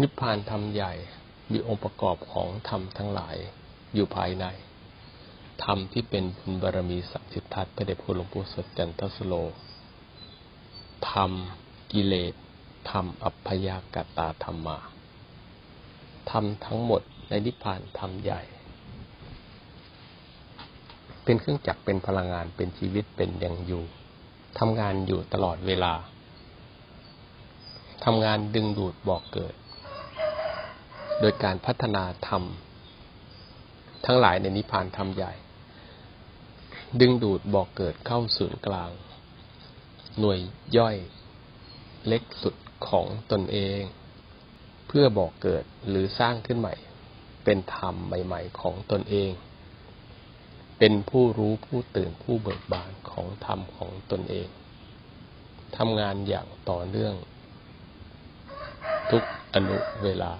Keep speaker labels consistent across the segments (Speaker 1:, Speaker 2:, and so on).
Speaker 1: นิพพานธรรมใหญ่มีองค์ประกอบของธรรมทั้งหลายอยู่ภายใน ธรรมที่เป็นบุญบารมีสัมสิทธัตพระเดชพระหลวงปู่สดจันทสโล ธรรมกิเลสธรรมอัพยากตาธรรมาธรรมทั้งหมดในนิพพานธรรมใหญ่ เป็นเครื่องจักรเป็นพลังงานเป็นชีวิตเป็นอย่างอยู่ทำงานอยู่ตลอดเวลาทำงานดึงดูดบอกเกิด โดยการพัฒนาธรรม ทั้งหลายในนิพพานธรรมใหญ่ ดึงดูดบอกเกิดเข้าศูนย์กลาง หน่วยย่อยเล็กสุดของตนเอง เพื่อบอกเกิดหรือสร้างขึ้นใหม่ เป็นธรรมใหม่ๆของตนเอง เป็นผู้รู้ผู้ตื่นผู้เบิกบานของธรรมของตนเองทำงานอย่างต่อเนื่อง ทุกอนุเวลา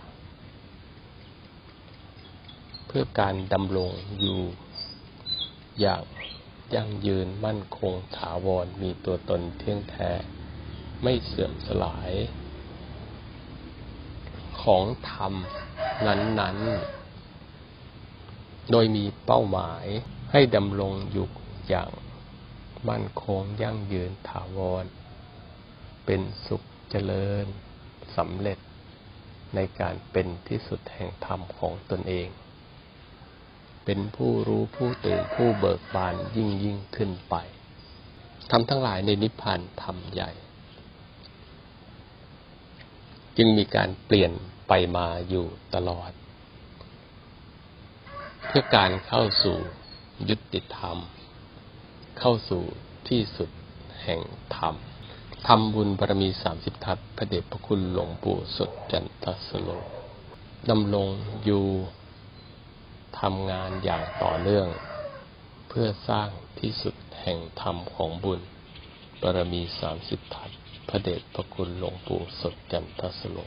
Speaker 1: เพื่อการดำรงอยู่อย่างยั่งยืนมั่นคงถาวรมีตัวตนเที่ยงแท้ ไม่เสื่อมสลาย ของธรรมนั้น ๆ โดยมีเป้าหมายให้ดำรงอยู่อย่างมั่นคงยั่งยืนถาวร เป็นสุขเจริญสำเร็จในการเป็นที่สุดแห่งธรรมของตนเอง เป็นผู้รู้ผู้ตื่นผู้เบิกบานยิ่งยิ่งขึ้นไปทำทั้งหลายในนิพพานธรรมใหญ่ จึงมีการเปลี่ยนไปมาอยู่ตลอด เพื่อการเข้าสู่ยุติธรรม เข้าสู่ที่สุดแห่งธรรมทำบุญบารมีสามสิบทัศพระเดชพระคุณหลวงปู่สดจันทสโลดำรงอยู่ ทำงานอย่างต่อเนื่อง เพื่อสร้างที่สุดแห่งธรรมของบุญบารมีสามสิบทัศพระเดชพระคุณหลวงปู่สดจันทสโล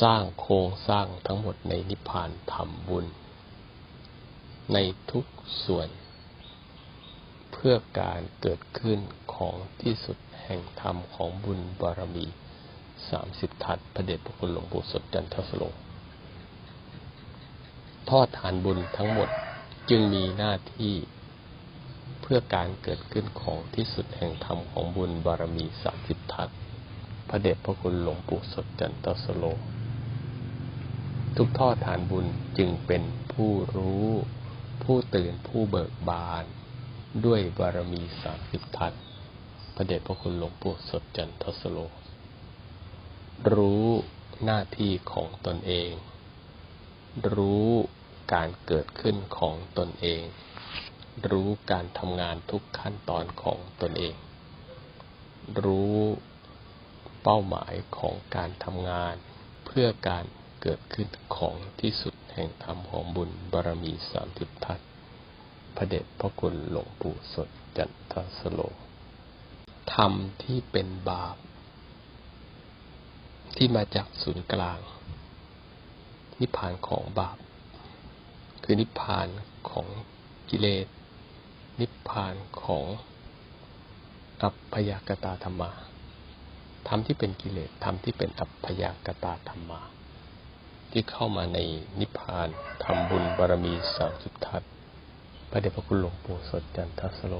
Speaker 1: สร้างโครงสร้างทั้งหมดในนิพพานธรรมบุญ ในทุกส่วน เพื่อการเกิดขึ้นของที่สุดแห่งธรรมของบุญบารมีสามสิบทัศพระเดชพระคุณหลวงปู่สดจันทสโล ทอดทานบุญทั้งหมดจึงมีหน้าที่เพื่อการเกิดขึ้นของที่สุดแห่งธรรมของบุญบารมีสามสิบทัศพระเดชพระคุณหลวงปู่สดจันทสโล ทุกทอดทานบุญจึงเป็นผู้รู้ ผู้ตื่นผู้เบิกบาน ด้วยบารมีสามสิบทัศพระเดชพระคุณหลวงปู่สดจันทสโล รู้หน้าที่ของตนเอง รู้ การเกิดขึ้นของตนเอง รู้การทำงานทุกขั้นตอนของตนเอง รู้เป้าหมายของการทำงาน เพื่อการเกิดขึ้นของที่สุดแห่งธรรมของบุญบารมีสามสิบทัศพระเดชพระคุณหลวงปู่สดจันทสโลธรรมที่เป็นบาป ที่มาจากศูนย์กลางนิพพานของบาป คือนิพพานของกิเลส นิพพานของอัพพยากตาธรรมาธรรมที่เป็นกิเลสธรรมที่เป็นอัพพยากตาธรรมาที่เข้ามาในนิพพานทำบุญบารมีสามสิบทัศพระเดชพระคุณหลวงปู่สดจันทสโล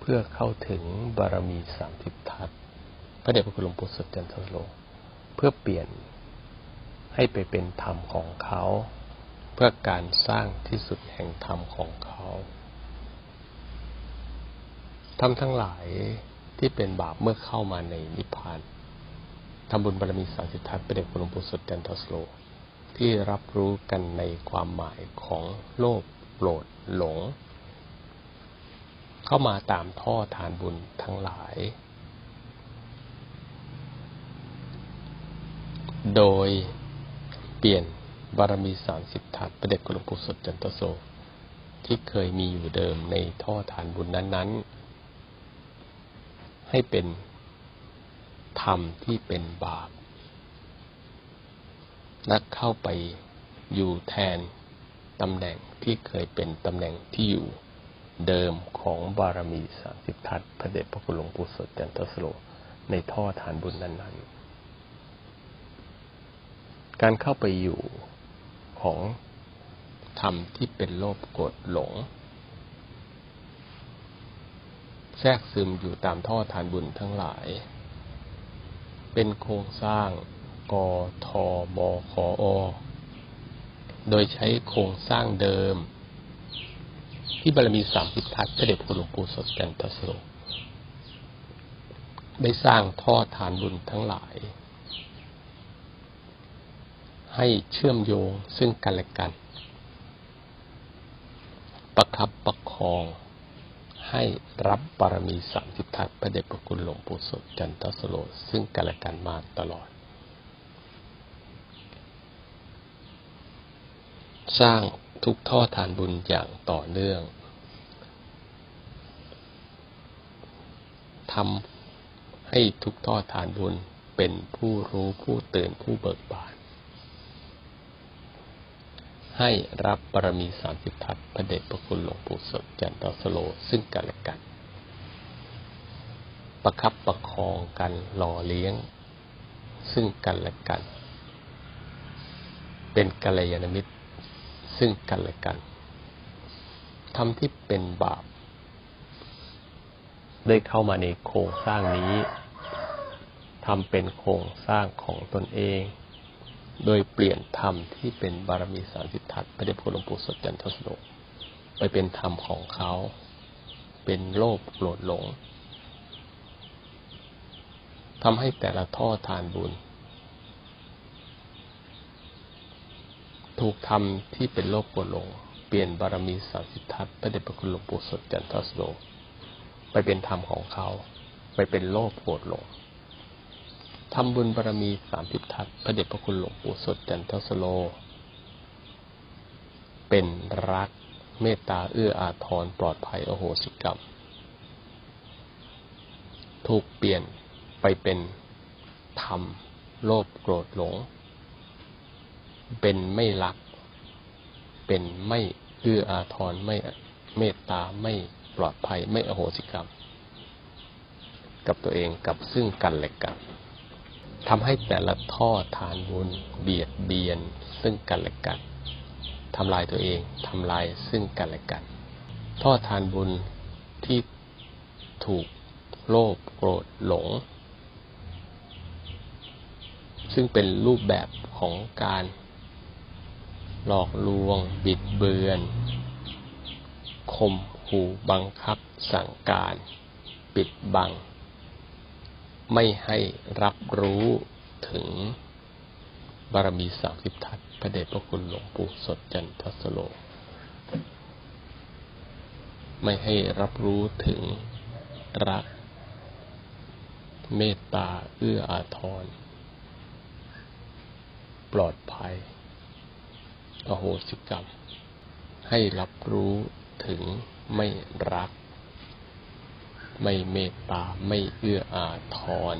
Speaker 1: เพื่อเข้าถึงบารมีสามสิบทัศพระเดชพระคุณหลวงปู่สดจันทสโล เพื่อเปลี่ยนให้ไปเป็นธรรมของเขา พื่อการสร้างที่สุดแห่งธรรมของเขาทำทั้งหลายที่เป็นบาปเมื่อเข้ามาในนิพพานทำบุญบารมีสามสิบทัศพระเดชพระคุณหลวงปู่สดจันทสโล ที่รับรู้กันในความหมายของโลภโกรธหลง เข้ามาตามท่อทานบุญทั้งหลาย โดยเปลี่ยน บารมีสามสิบทัศพระเดชคุณหลวงปู่สดจันทโสที่เคยมีอยู่เดิมในท่อทานบุญนั้น ๆ ให้เป็นธรรมที่เป็นบาป นักเข้าไปอยู่แทนตำแหน่งที่เคยเป็นตำแหน่งที่อยู่เดิมของบารมีสามสิบทัศพระเดชพระคุณหลวงปู่สดจันทสโลในท่อฐานบุญนั้นการเข้าไปอยู่ ของธรรมที่เป็นโลภโกรธหลง แทรกซึมอยู่ตามท่อทานบุญทั้งหลาย เป็นโครงสร้างกทบคอโดยใช้โครงสร้างเดิม ที่บารมีสามพิทักษ์พระเดชพระคุณหลวงปู่สดจันทสโรได้สร้างท่อทานบุญทั้งหลาย ให้เชื่อมโยงซึ่งกันและกัน ประคับประคอง ให้รับบารมีสามสิบทัศพระเดชพระคุณหลวงปู่สดจันทสโลซึ่งกันและกันมาตลอด สร้างทุกท่อทานบุญอย่างต่อเนื่องทำให้ทุกท่อทานบุญเป็นผู้รู้ผู้ตื่นผู้เบิกบาน ให้รับบารมีสามสิบทัศพระเดชพระคุณหลวงปู่สดจันทสโลซึ่งกันและกัน ประคับประคองกันหล่อเลี้ยง ซึ่งกันและกัน เป็นกัลยาณมิตร ซึ่งกันและกันทำที่เป็นบาป ได้เข้ามาในโครงสร้างนี้ทำเป็นโครงสร้างของตนเอง โดยเปลี่ยนธรรมที่เป็นบารมีสามสิทธัตพระเดชพระหลวงปู่สดจันทสโลไปเป็นธรรมของเขา เป็นโลภโกรธหลงทำให้แต่ละท่อทานบุญ ถูกทำที่เป็นโลภโกรธหลง เปลี่ยนบารมีสามสิทธัตพระเดชพระคุณหลวงปู่สดจันทสโลไปเป็นธรรมของเขา ไปเป็นโลภโกรธหลง ทำบุญบารมีสามสิบทัศพระเดชพระคุณหลวงปู่สดจันทสโล เป็นรักเมตตาเอื้ออาทรปลอดภัยโอโหสิกรรม ถูกเปลี่ยนไปเป็นธรรม โลภโกรธหลง เป็นไม่รัก เป็นไม่เอื้ออาทรไม่เมตตาไม่ปลอดภัยไม่อโหสิกรรม กับตัวเองกับซึ่งกันและกัน ทำให้แต่ละท่อทานบุญเบียดเบียนซึ่งกันและกันทำลายตัวเองทำลายซึ่งกันและกัน ท่อทานบุญที่ถูกโลภโกรธหลง ซึ่งเป็นรูปแบบของการหลอกลวง บิดเบือนข่มขู่บังคับสั่งการ ปิดบัง ไม่ให้รับรู้ถึงบารมีสามสิบทัศพระเดชพระคุณหลวงปู่สดจันทสโล ไม่ให้รับรู้ถึงรัก เมตตาเอื้ออาทร ปลอดภัยอโหสิกรรม ให้รับรู้ถึงไม่รัก ไม่เมตตา ไม่เอื้ออาทร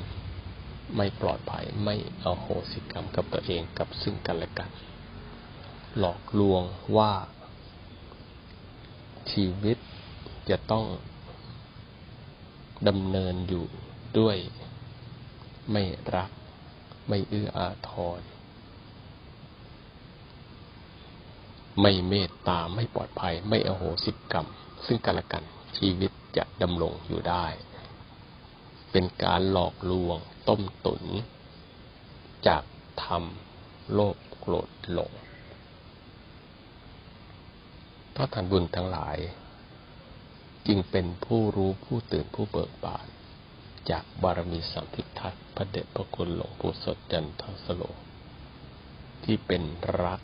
Speaker 1: ไม่ปลอดภัย ไม่เอาโหสิกรรมกับตัวเองกับซึ่งกันและกัน หลอกลวงว่าชีวิตจะต้องดำเนินอยู่ด้วยไม่รัก ไม่เอื้ออาทร ไม่เมตตา ไม่ปลอดภัย ไม่อโหสิกรรม ซึ่งกันและกันชีวิต จะดำรงอยู่ได้ เป็นการหลอกลวงต้มตุน จากธรรมโลภโกรธหลงถ้าทานบุญทั้งหลาย จึงเป็นผู้รู้ผู้ตื่นผู้เบิกบาน จากบารมีสัมพิทัศพระเดชพระคุณหลวงปู่สดจันทสโล ที่เป็นรัก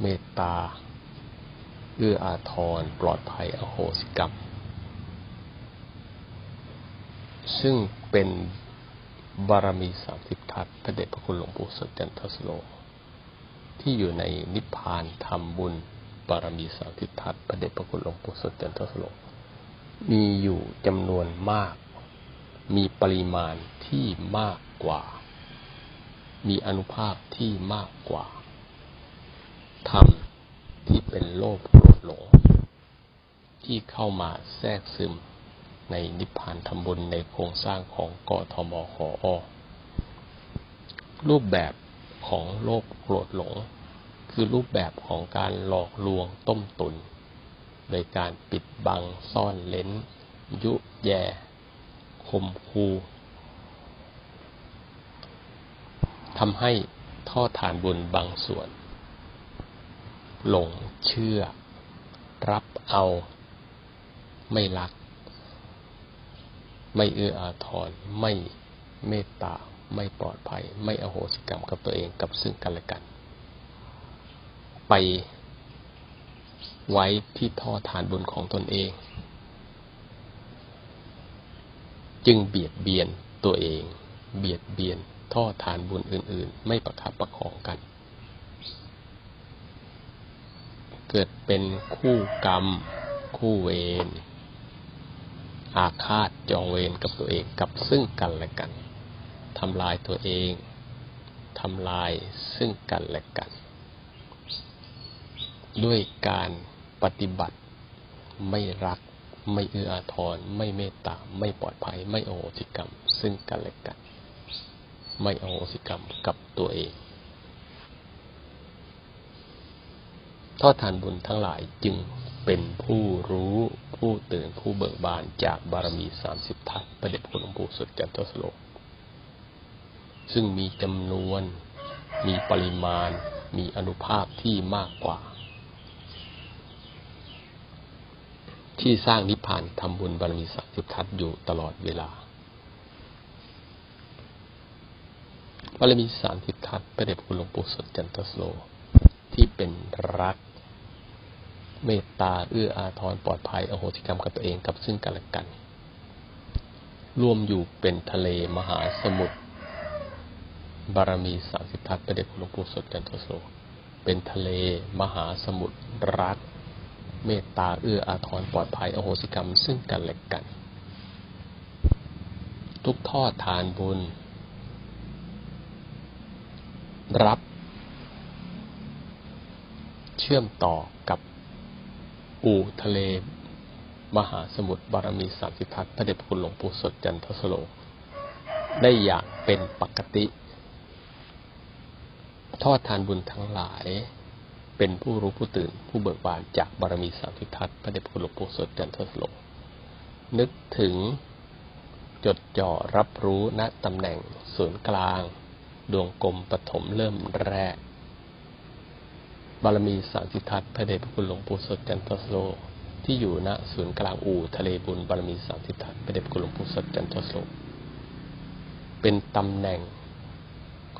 Speaker 1: เมตตาเอื้ออาทรปลอดภัยอโหสิกรรม ซึ่งเป็นบารมีสามสิบทัศพระเดชพระคุณหลวงปู่สดจันทสโล ที่อยู่ในนิพพานธรรมบุญ บารมีสามสิบทัศพระเดชพระคุณหลวงปู่สดจันทสโล มีอยู่จำนวนมาก มีปริมาณที่มากกว่า มีอนุภาพที่มากกว่าธรรมที่เป็นโลภโกรธหลงที่เข้ามาแทรกซึม ในนิพพานทำบุญในโครงสร้างของกทมขออรูปแบบของโลภโกรธหลง คือรูปแบบของการหลอกลวงต้มตุน โดยการปิดบังซ่อนเลนยุแย่ข่มคูทำให้ท่อฐานบุญบางส่วน หลงเชื่อ รับเอา ไม่รัก ไม่เอื้ออาทรไม่เมตตา ไม่ปลอดภัย ไม่อโหสิกรรมกับตัวเองกับซึ่งกันและกัน ไปไว้ที่ท่อฐานบุญของตนเอง จึงเบียดเบียนตัวเอง เบียดเบียนท่อฐานบุญอื่น ๆ ไม่ประคับประคองกัน เกิดเป็นคู่กรรม คู่เวร อาฆาตจองเวรกับตัวเองกับซึ่งกันและกันทำลายตัวเองทำลายซึ่งกันและกัน ด้วยการปฏิบัติไม่รัก ไม่เอื้ออาทร ไม่เมตตา ไม่ปลอดภัย ไม่โอโหสิกรรม ซึ่งกันและกัน ไม่อโหสิกรรมกับตัวเอง ทอดทานบุญทั้งหลายจึงเป็นผู้รู้ผู้ตื่นผู้เบิกบานจากบารมีสามสิบทัศประเด็จคุณหลวงปู่สุดจันทสโลซึ่งมีจำนวน มีปริมาณ มีอนุภาพที่มากกว่า ที่สร้างนิพพานทำบุญบารมีสามสิบทัศอยู่ตลอดเวลาบารมีสามสิบทัศพระเดชคุณหลวงปู่สดจันทสโลที่เป็นรัก เมตตาเอื้ออาทรปลอดภัย อโหสิกรรมกับตัวเองกับซึ่งกันและกัน ร่วมอยู่เป็นทะเลมหาสมุทรบารมีสามสิบทัศพระเดชคุณหลวงปู่สดจันทสโลเป็นทะเลมหาสมุทรรัก เมตตาเอื้ออาทรปลอดภัย อโหสิกรรมซึ่งกันและกัน ทุกทอดทานบุญ รับ เชื่อมต่อกับ อู่ทะเล มหาสมุทรบารมีสามสิทัศพระเดชคุณหลวงปู่สดจันทสโล ได้อย่างเป็นปกติ ทอดทานบุญทั้งหลาย เป็นผู้รู้ผู้ตื่นผู้เบิกบานจากบารมีสามสิทัศพระเดชคุณหลวงปู่สดจันทสโล นึกถึงจดจ่อรับรู้ณตำแหน่งศูนย์กลาง ดวงกลมปฐมเริ่มแรก บารมีสามสิทัศพระเดชพระคุณหลวงปู่สดจันทสโสที่อยู่ณศูนย์กลางอู่ทะเลบุญบารมีสามสิทัศพระเดชพระคุณหลวงปู่สดจันทสโสเป็นตำแหน่ง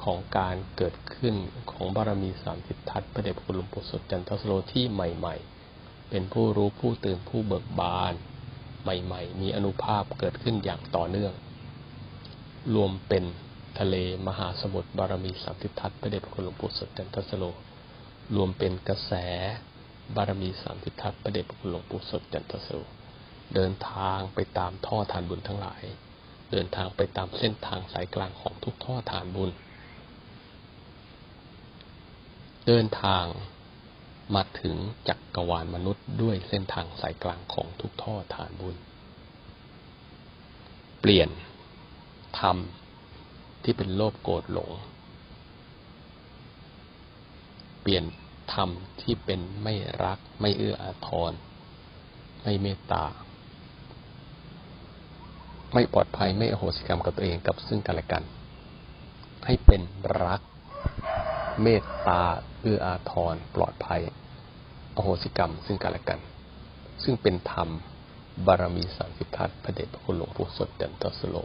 Speaker 1: ของการเกิดขึ้นของบารมีสามสิทัศพระเดชพระคุณหลวงปู่สดจันทสโสที่ใหม่ ๆ เป็นผู้รู้ผู้ตื่นผู้เบิกบาน ใหม่ ๆ มีอนุภาพเกิดขึ้นอย่างต่อเนื่อง รวมเป็นทะเลมหาสมุทรบารมีสามสิบทัศพระเดชพระคุณหลวงปู่สดจันทสโล รวมเป็นกระแสบารมีสามสิบทัศพระเดชพระคุณหลวงปู่สดจันทสโลเดินทางไปตามท่อทานบุญทั้งหลาย เดินทางไปตามเส้นทางสายกลางของทุกท่อทานบุญ เดินทางมาถึงจักรวาลมนุษย์ด้วยเส้นทางสายกลางของทุกท่อฐานบุญ เปลี่ยนทำที่เป็นโลภโกรธหลง ปลี่ยนธรรมที่เป็นไม่รัก ไม่เอื้ออาทร ไม่เมตตา ไม่ปลอดภัยไม่อโหสิกรรมกับตัวเองกับซึ่งกันและกัน ให้เป็นรัก เมตตาเอื้ออาทร ปลอดภัยอโหสิกรรม ซึ่งกันและกัน ซึ่งเป็นธรรมบารมีสามสิบทัศพระเดชพระคุณหลวงปู่สดจันทสโล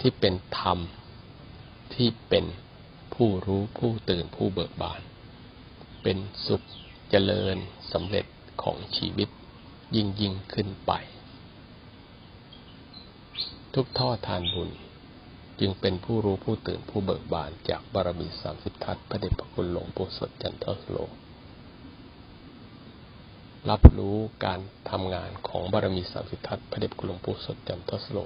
Speaker 1: ที่เป็นธรรมที่เป็น ผู้รู้ผู้ตื่นผู้เบิกบาน เป็นสุขเจริญสำเร็จของชีวิตยิ่งยิ่งขึ้นไป ทุกท่อทานบุญจึงเป็นผู้รู้ผู้ตื่นผู้เบิกบานจากบารมีสามสิบทัศพระเดชพระคุณหลวงปู่สดจันทสโล รับรู้การทำงานของบารมีสามสิบทัศพระเดชพระคุณหลวงปู่สดจันทสโล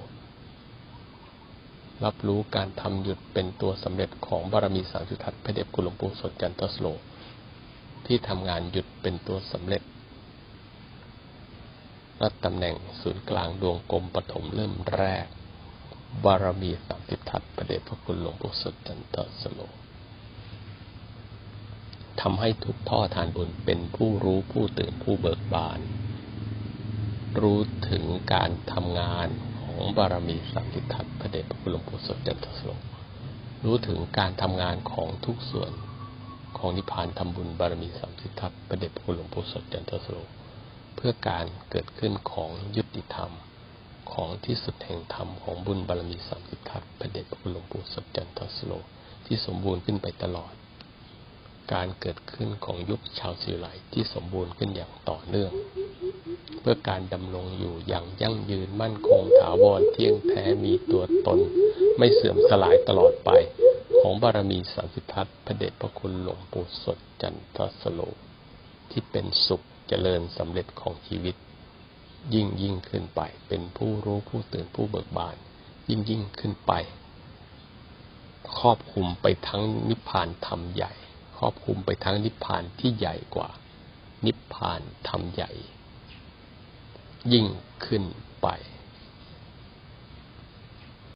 Speaker 1: รับรู้การทำหยุดเป็นตัวสำเร็จของบารมีสามสุทัศน์พระเดชคุณหลวงปู่สดจันทสโล ที่ทำงานหยุดเป็นตัวสำเร็จ รับตำแหน่งศูนย์กลางดวงกลมปฐมเริ่มแรก บารมีสามสิบทัศประเดชพระคุณหลวงปู่สุดจันทสโลทำให้ทุกท่อทานบุญเป็นผู้รู้ผู้ตื่นผู้เบิกบาน รู้ถึงการทำงาน ของบารมีสามสิบทัศพระเดชพระคุณหลวงปู่สดจันทสโลรู้ถึงการทำงานของทุกส่วนของนิพพานทำบุญบารมีสามสิบทัศประเดชพระคุณหลวงปู่สดจันทสโลเพื่อการเกิดขึ้นของยุติธรรมของที่สุดแห่งธรรมของบุญบารมีสามสิบทัศพระเดชพระคุณหลวงปู่สดจันทสโลที่สมบูรณ์ขึ้นไปตลอด การเกิดขึ้นของยุคชาวสิไหลที่สมบูรณ์ขึ้นอย่างต่อเนื่อง เพื่อการดำรงอยู่อย่างยั่งยืนมั่นคงถาวรเที่ยงแท้มีตัวตน ไม่เสื่อมสลายตลอดไป ของบารมีสามสิทัศพระเดชพระคุณหลวงปู่สดจันทสโล ที่เป็นสุขเจริญสำเร็จของชีวิต ยิ่งยิ่งขึ้นไปเป็นผู้รู้ผู้ตื่นผู้เบิกบาน ยิ่งยิ่งขึ้นไป ครอบคุมไปทั้งนิพพานธรรมใหญ่ ครอบคลุมไปทั้งนิพพานที่ใหญ่กว่า นิพพานธรรมใหญ่ ยิ่งขึ้นไป